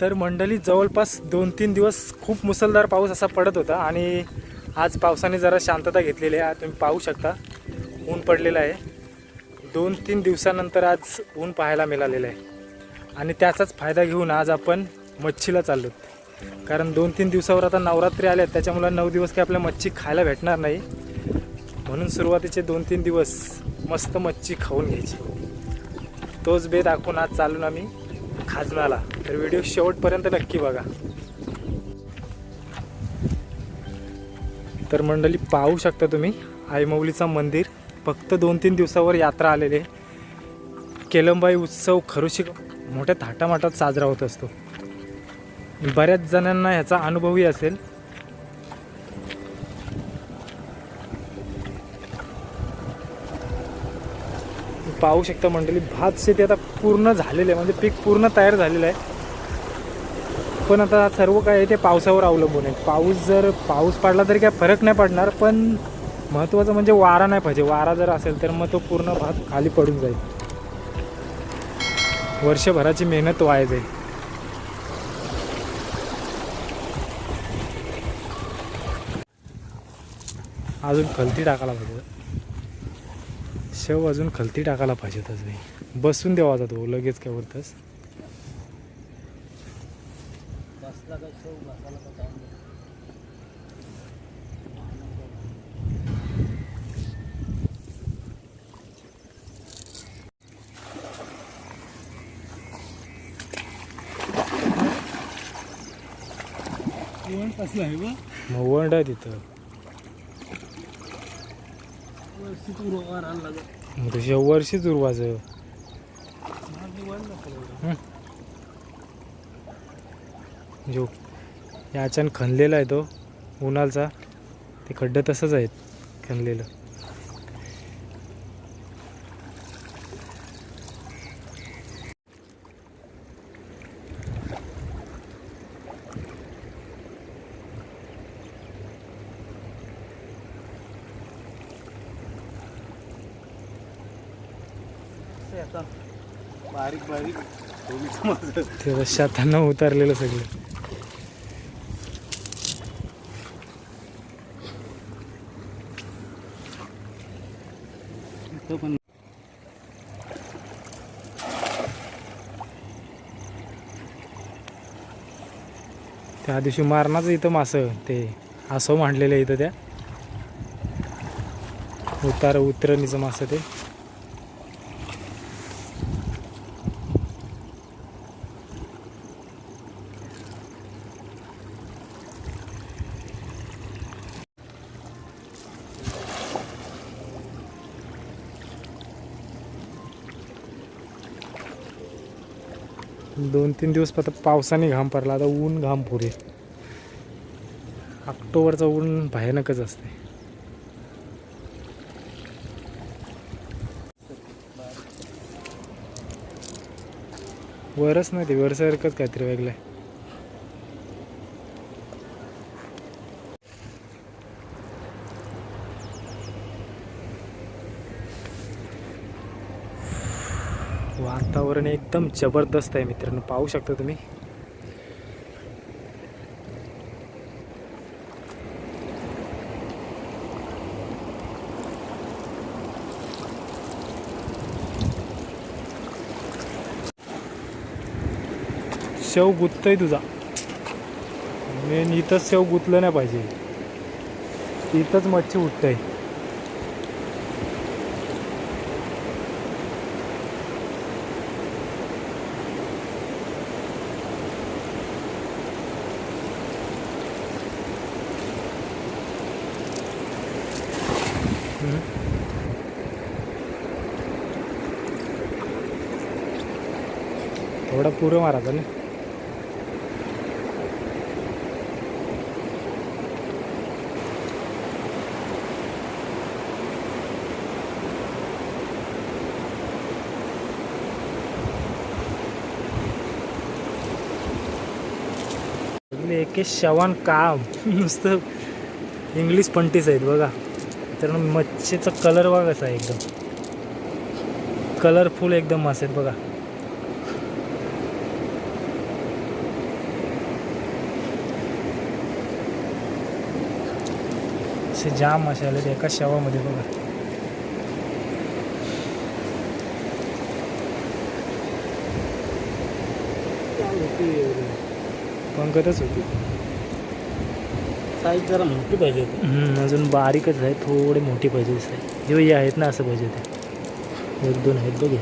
तर मंडळी जवळपास दोन तीन दिवस खूप मुसळधार पाऊस असा पडत होता आणि आज पावसाने जरा शांतता घेतलेली आहे. तुम्ही पाहू शकता ऊन पडलेलं आहे. दोन तीन दिवसानंतर आज ऊन पाहायला मिळालेलं आहे. आणि त्याचाच फायदा घेऊन आज आपण मच्छीला चाललो. कारण दोन तीन दिवसावर आता नवरात्री आल्या आहेत त्याच्यामुळे नऊ दिवस काही आपल्या मच्छी खायला भेटणार नाही. म्हणून सुरुवातीचे दोन तीन दिवस मस्त मच्छी खाऊन घ्यायची. तोच बेत दाखवून आज चालून आम्ही खाजनाला. तर व्हिडिओ शेवटपर्यंत नक्की बघा. तर मंडळी पाहू शकता तुम्ही आईमौलीचं मंदिर. फक्त दोन तीन दिवसावर यात्रा आलेली आहे. केलंबाई उत्सव खरोशी मोठ्या थाटामाटात साजरा होत असतो. बऱ्याच जणांना ह्याचा अनुभवही असेल. पाहू शकता मंडळी. भात शेती आता पूर्ण झालेलं आहे. म्हणजे पीक पूर्ण तयार झालेलं आहे. पण आता सर्व काय आहे ते पावसावर अवलंबून आहे. पाऊस जर पाऊस पडला तरी काय फरक नाही पडणार पण महत्त्वाचं म्हणजे वारा नाही पाहिजे. वारा जर असेल तर मग तो पूर्ण भात खाली पडून जाईल. वर्षभराची मेहनत वाया जाईल. अजून खलती टाकायला पाहिजे. शेव अजून खलती टाकायला पाहिजे तसं नाही. बसून द्यावा जातो लगेच काय वरतच वंड आहे तिथं उरोवर आणला जा मग तशी वर्षीच उरवायचं जो याच्यान खणलेला आहे तो उन्हाळचा ते खड्डं तसंच आहेत खणलेलं. माझं ते शेतांना उतारलेलं सगळं. पण त्या दिवशी मारणाचं इथं मासं ते असं मांडलेलं आहे इथं त्या. उतार उतरणीचं मासं ते दोन तीन दिवस आता पावसाने घाम पडला. आता ऊन घाम पुरे. ऑक्टोबरचं ऊन भयानकच असते. वरच नाही ते वरसारखंच काहीतरी वेगळं आहे. वातावरण एकदम जबरदस्त आहे मित्रांनो. पाहू शकता तुम्ही. शेव गुततोय तुझा. मेन इथंच शेव गुतलं नाही पाहिजे. इथंच मच्छी उठतंय. थोडा पुरं मारायचा ना एके शवान काम. नुसतं इंग्लिश पंटीस आहेत बघा. तर मच्छीचा कलर बघा कसा आहे एकदम. कलरफुल एकदम मासे आहेत बघा. असे जाम मासे आले एका शवामध्ये बघा. पंकतच होती. साईज जरा मोठी पाहिजे होती. हम्म, अजून बारीकच आहे थोडे मोठी पाहिजे दिसते हे हे आहेत ना असं पाहिजे ते एक दोन आहेत बघे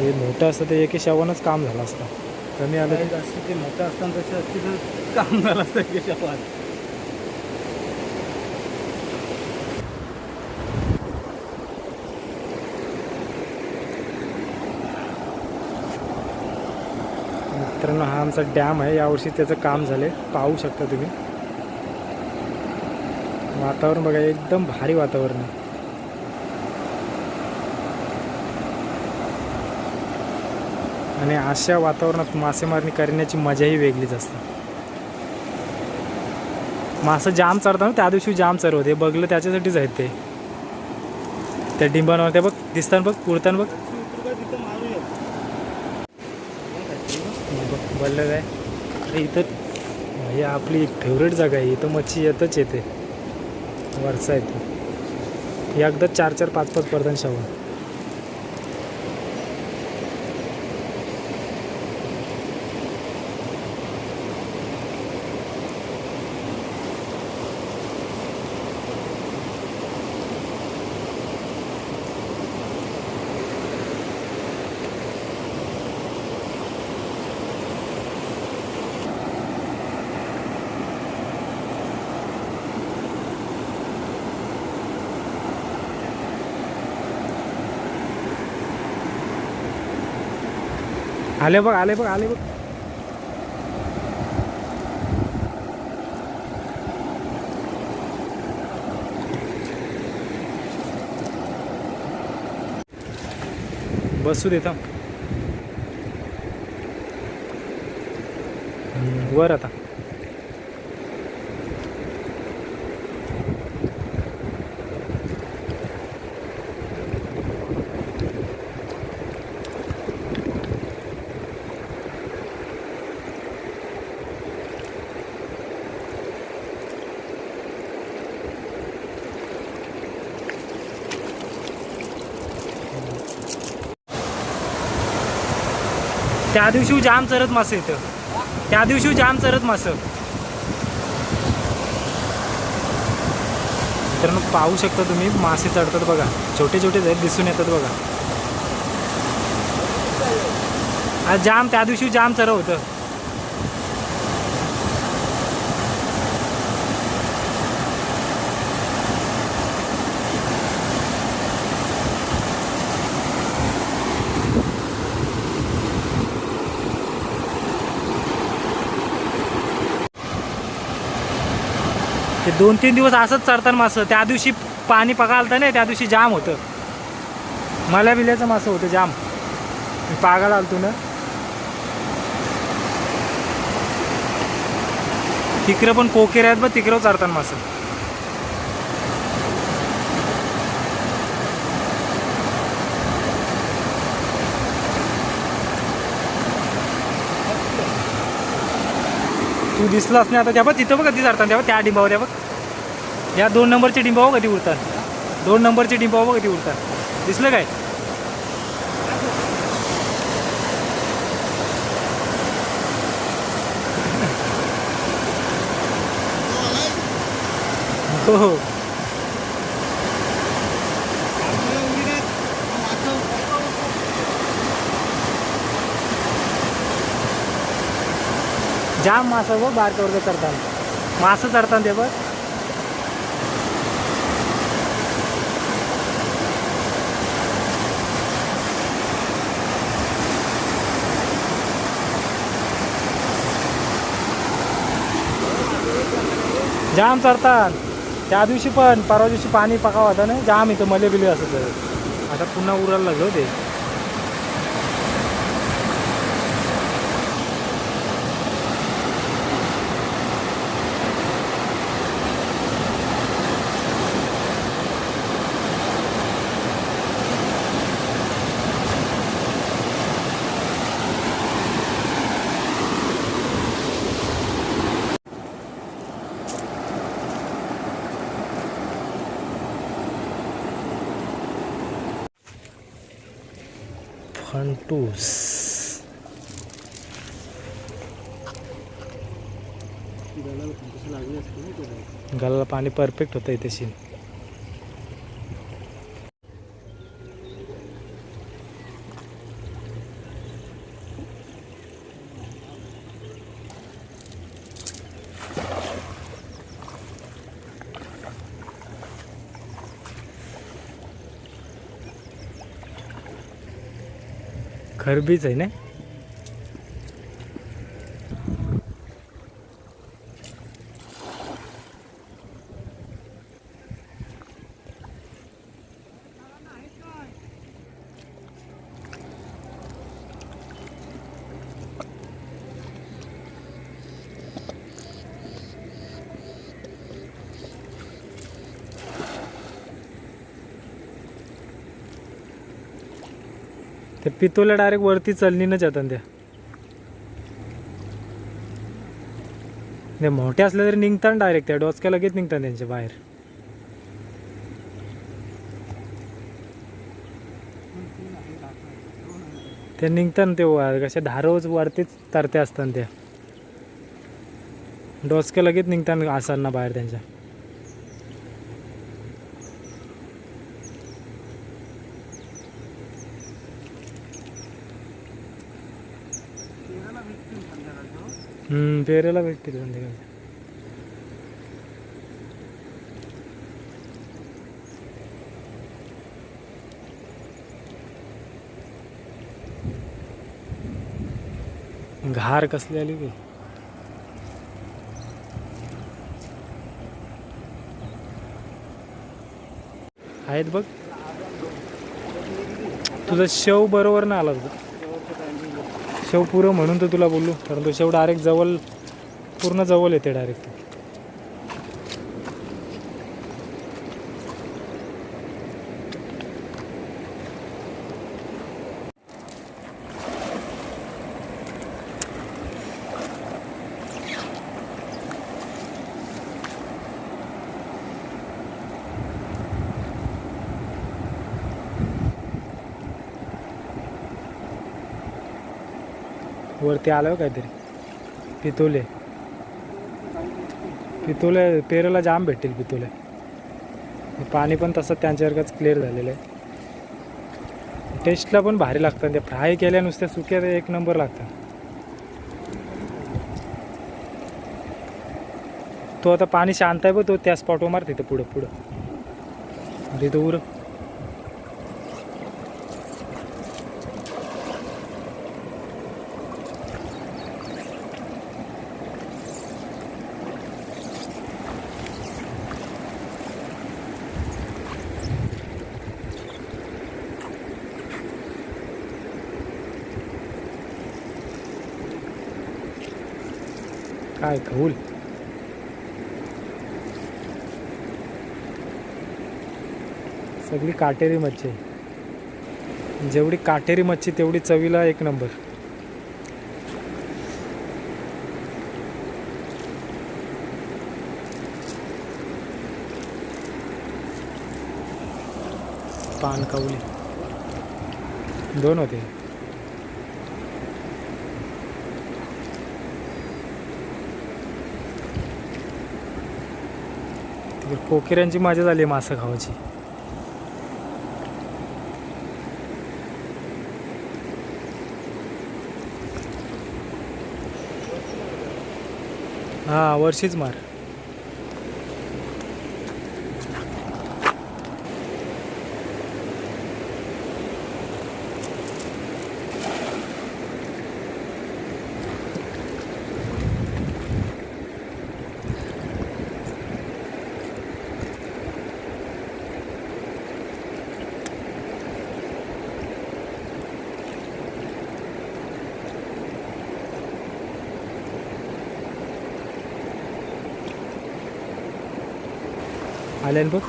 ते मोठं असतं ते एके शवानच काम झालं असतं. कमी आलं असते ते मोठं असताना तसे असते तर काम झालं असतं की शवाल मित्रांनो हा आमचा डॅम आहे. यावर्षी त्याचं काम झाले पाहू शकता तुम्ही. वातावरण बघा एकदम भारी वातावरण आहे. आणि अशा वातावरणात मासेमारणी करण्याची मजाही वेगळीच असते. मासं जाम चढतं ना त्या दिवशी जाम चरवत हे बघलं त्याच्यासाठीच आहेत ते. त्या डिंबांवर ते बघ दिसताना बघ पुरताना बघ. बोललं काय? अरे इथं हे आपली फेवरेट जागा आहे. इथं मच्छी येतच येते. वरचा येते. एकदा चार चार पाच पाच पर्यंत शावर आले बघ आले बघ आले बघ. बसू देता वर आता. त्या दिवशी जाम चरत मासे इथं. त्या दिवशी जाम चरत मासं. तर मग पाहू शकता तुम्ही मासे चढतात बघा. छोटे छोटे आहेत दिसून येतात बघा. आज जाम त्या दिवशी जाम चर होतं. दोन तीन दिवस असंच चढतात मासं त्या दिवशी पाणी पकालतं नाही त्या दिवशी जाम होतं. मला बिल्याचं मासं होतं जाम. मी पागाला आलतो ना. तिकडं पण कोकेर आहेत बघ तिकडं चढतात मासं. तू दिसलास नाही आता त्या बघ तिथं बघ कधी चढतात तेव्हा त्या डिंबावर त्या बघ. या दोन नंबरचे डिंबावर कधी उरतात दोन नंबरची डिंबावर कधी उरतात दिसलं काय? हो हो. जाम मासा बघ बारकावर चढताना. मासं चढताना ते बघ. जाम चढतात. त्या दिवशी पण परवा दिवशी पाणी पकावं होता ना जाम इथं मले बिले असं तर आता पुन्हा उरायला लागलं हो ते. गळाला पाणी परफेक्ट होतं इथे सीन खरबीच आहे ना? ते पितोला डायरेक्ट वरती चलनीनच येतात त्या. ते मोठे असले तरी निघतात डायरेक्ट त्या. डोचक्या लगेच निघतात त्यांच्या बाहेर. ते निघतात ते कसे कशा धारवच वरतीच तरते असतात त्या. डोचक्या लगेच निघतात आसांना बाहेर त्यांच्या. पेरेला भेटतील संध्याकाळी. घार कसली आली की आहेत बघ. तुझा शेव बरोबर नाही आला तुझा शेवपुरं म्हणून तर तुला बोललो कारण तो शेव डायरेक्ट जवळ पूर्ण जवळ येते डायरेक्ट वरती आलं काहीतरी. पितोले. पितोले पेरूला जाम भेटतील पितोले. पाणी पण तसं त्यांच्यासारखंच क्लिअर झालेलं आहे. टेस्टला पण भारी लागतात. ते फ्राय केल्या नुसत्या सुक्या एक नंबर लागतात. तो आता पाणी शांत आहे बघ तो त्या स्पॉटवर मार तिथं पुढं पुढं. तिथं उरं काय कौल सगळी काटेरी मच्छी. जेवढी काटेरी मच्छी तेवढी चवीला एक नंबर. पान कवली. दोन होते. म्हणजे तिकडे कोकिऱ्यांची मजा झाली मासं खावायची हां वर्षीच मार. आले बघ.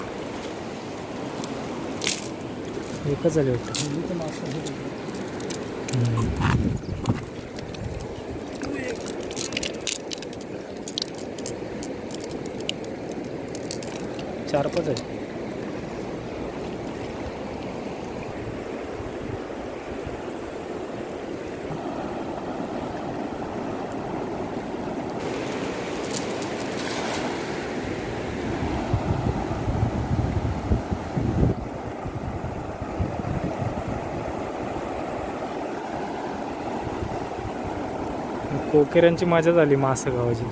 एकच आले वाटतं. चार पाच आहे कोकेऱ्यांची मजा झाली मासं गावाची.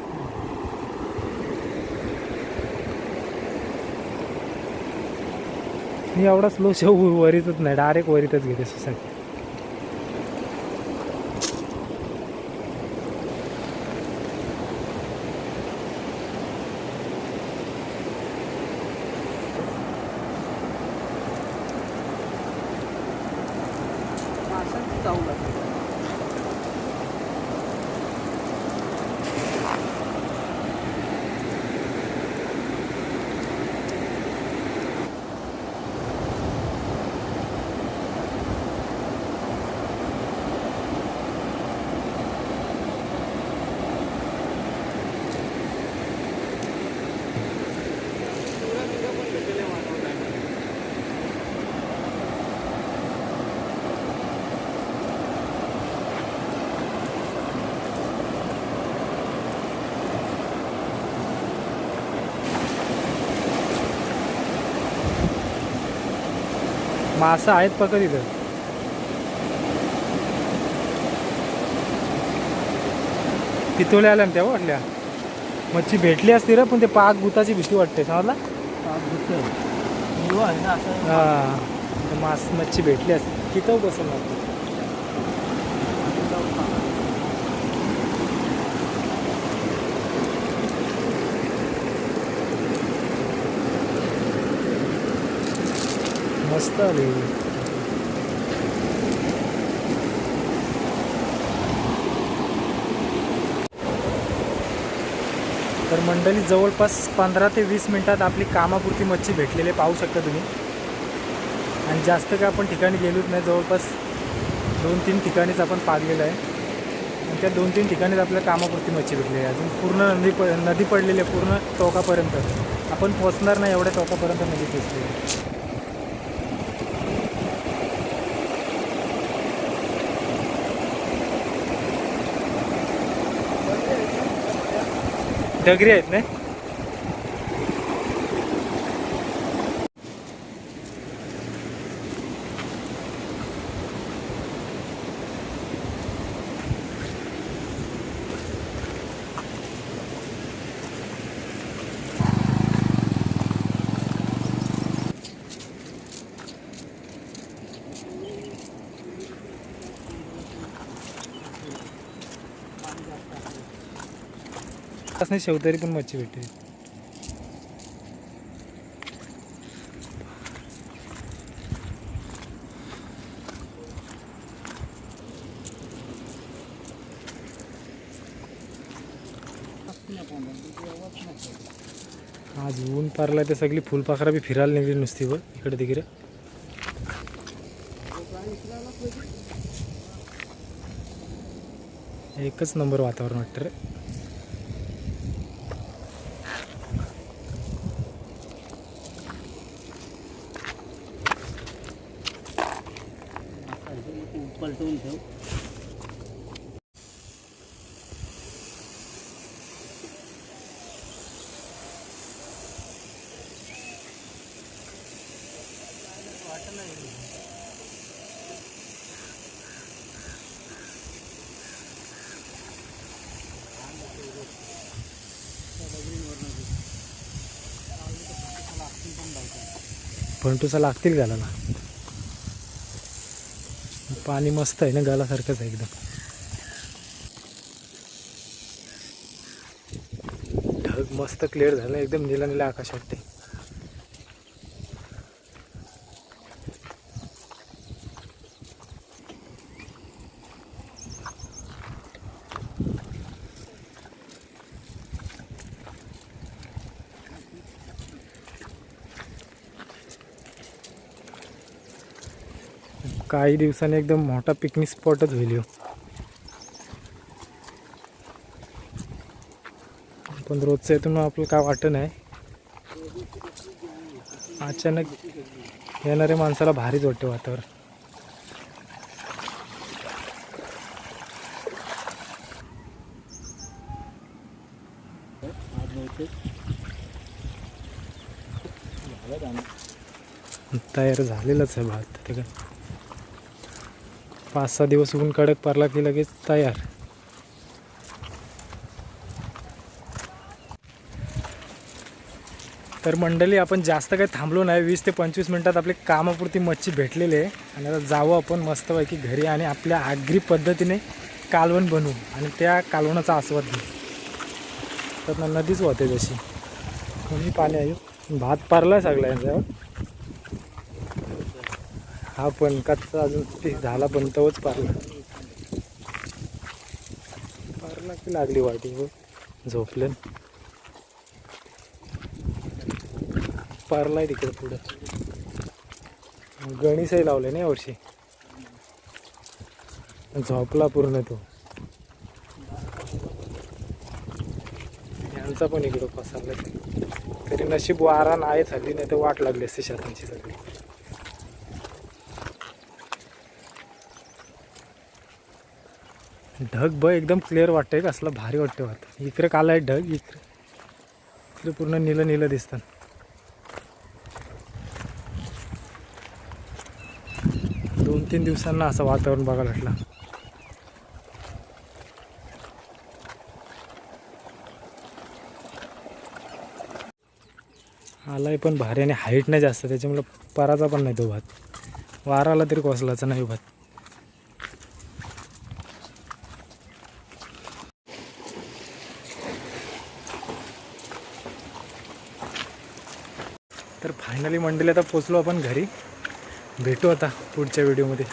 मी एवढा स्लो शो वरीतच नाही डायरेक्ट वरीतच घेते सुसाट. माशांची चावल मासं आहेत पकड इथं. पितोळे आल्या ना त्या वाटल्या. मच्छी भेटली असती रे पण ते पाक गुताची भीती वाटते समजला? हा मास मच्छी भेटली असती. तिथं कसं मस्त आली. तर मंडळी जवळपास पंधरा ते वीस मिनिटात आपली कामापुरती मच्छी भेटलेली आहे, पाहू शकता तुम्ही. आणि जास्त काय आपण ठिकाणी गेलोच नाही जवळपास दोन तीन ठिकाणीच आपण पाडलेलं आहे. आणि त्या दोन तीन ठिकाणीच आपल्या कामापुरती मच्छी भेटलेली आहे. अजून पूर्ण नदी प नदी पडलेली आहे पूर्ण टोकापर्यंत. आपण पोचणार नाही एवढ्या टोकापर्यंत नदी पोचलेली आहे. डगरी आहेत नाही असं नाही शेवतरी पण मच्छी भेटते. आज ऊन पारला तर सगळी फुलपाखरा बी फिरायला निघली नुसती व इकडे तिकडे. एकच नंबर वातावरण वाटतं रे. पलटवून ठेव फंटूसा लागतील ना पाणी मस्त आहे ना गालासारखंच आहे एकदम. ढग मस्त क्लिअर झालं एकदम निला निला आकाश वाटते काही दिवसांनी एकदम मोठा पिकनिक स्पॉटच होईल ह्यो. पण रोजचं येथून आपलं काय वाटत नाही. अचानक येणाऱ्या माणसाला भारीच वाटते वातावरण. तयार झालेलंच आहे भात. तिकडे पाच सहा दिवस ऊन कडक पारला की लगेच तयार. तर मंडळी आपण जास्त काही थांबलो नाही. वीस ते पंचवीस मिनटात आपले कामापुरती मच्छी भेटलेली आहे. आणि आता जावं आपण मस्तपैकी घरी आणि आपल्या आगरी पद्धतीने कालवण बनवू आणि त्या कालवणाचा आस्वाद घेऊ. तर नदीच होते जशी. कमी पाणी आहे. भात पारला सगळ्यांच्यावर हा पण कच्चा अजून ते झाला पण तोच पारला. पारला की लागली वाटी झोपलं झोपले. पारलाय तिकडे पुढं. गणेशही लावले ना यावर्षी झोपला पूर्ण तो. यांचा पण इकडं पसरला तरी नशीब वारा नाही झाली नाही तर वाट लागली असते शेतांची सगळी. ढग ब एकदम क्लिअर वाटतंय असलं भारी वाटतं वाटतं. इकडे काला आहे ढग इकडे इकडे पूर्ण नीलं नीलं दिसतं. दोन तीन दिवसांना असं वातावरण बघायला भेटलं. आलाय पण भारी आणि हाईट नाही जास्त त्याच्यामुळे पराचा पण नाही तो भात. वाराला तरी कोसलाचा नाही भात तर फायनली मंडळी आता पोचलो आपण घरी. भेटू आता पुढच्या व्हिडिओमध्ये